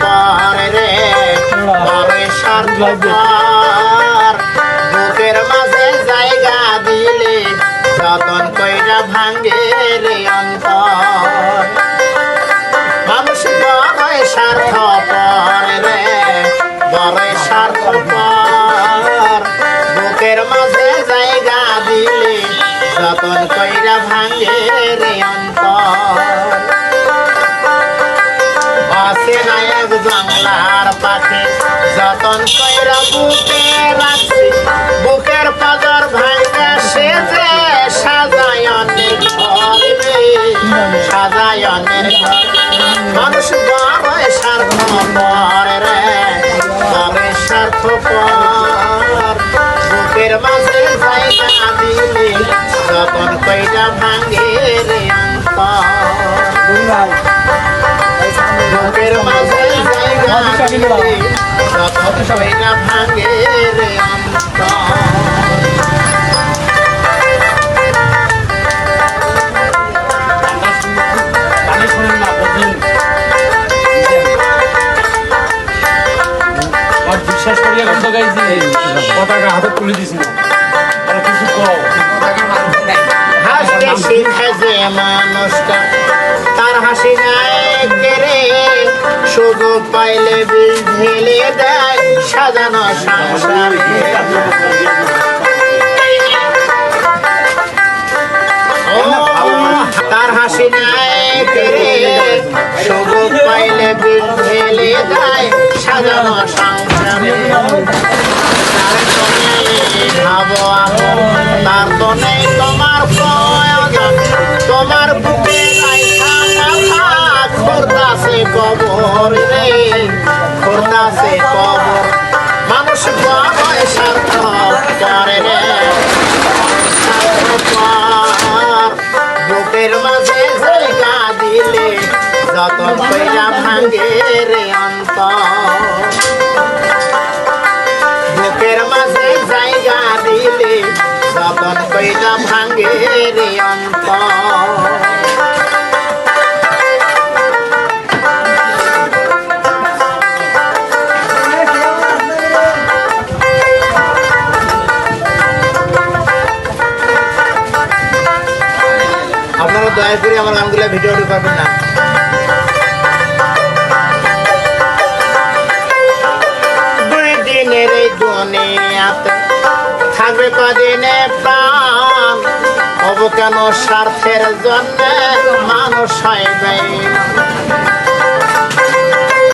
পার রে বারে সার্জ বুকের মাঝে জায়গা দিলে যতন কইরা ভাঙ্গে রে অন্তর। রে বড় স্বার্থ বুকের মাঝে জায়গা দিলে যতন কইরা ভাঙ্গে রে অন্তর। আছে নায়ক বাংলার পাখি? যতন কইরা বুকে রাখছি, বুকের পাজর ভাঙ্গা সে যে সাজায়নের ঘর। সাজায়নের মানুষ বড় স্বার্থ পর রে বড় স্বার্থ পর বুকের মাঝে জায়গা দিলে যতন কইরা ভাঙ্গে রে অন্তর। আর বিশ্বাস করিয়া গান তো গাইছি পতাকা হাতে তুলে দিছি আর কিছু কও হাসতে শিখে যে মানুষটা, তার হাসি নাই কেড়ে। সুযোগ পাইলে বিষ ঢেলে দেয়, সাজানো সংসার। তার হাসি নাই সুযোগ পাইলে বিষ ঢেলে দেয়, সাজানো সংসারে। তার তো নেই তার কবর রে খোরদাসে কবর মানুষ বড় স্বার্থ করে রে। বুকের মাঝে জায়গা দিলে যতন কইরা ভাঙ্গে রে অন্তর বুকের মাঝে জায়গা দিলে যতন কইরা ভাঙ্গে রে দয়া করে আমার গানগুলো ভিডিও পাবেন না দিনের এই দুনিয়াতে থাকবে কদিনে প্রাণ হব কেন স্বার্থের জন্য মানুষ হয়।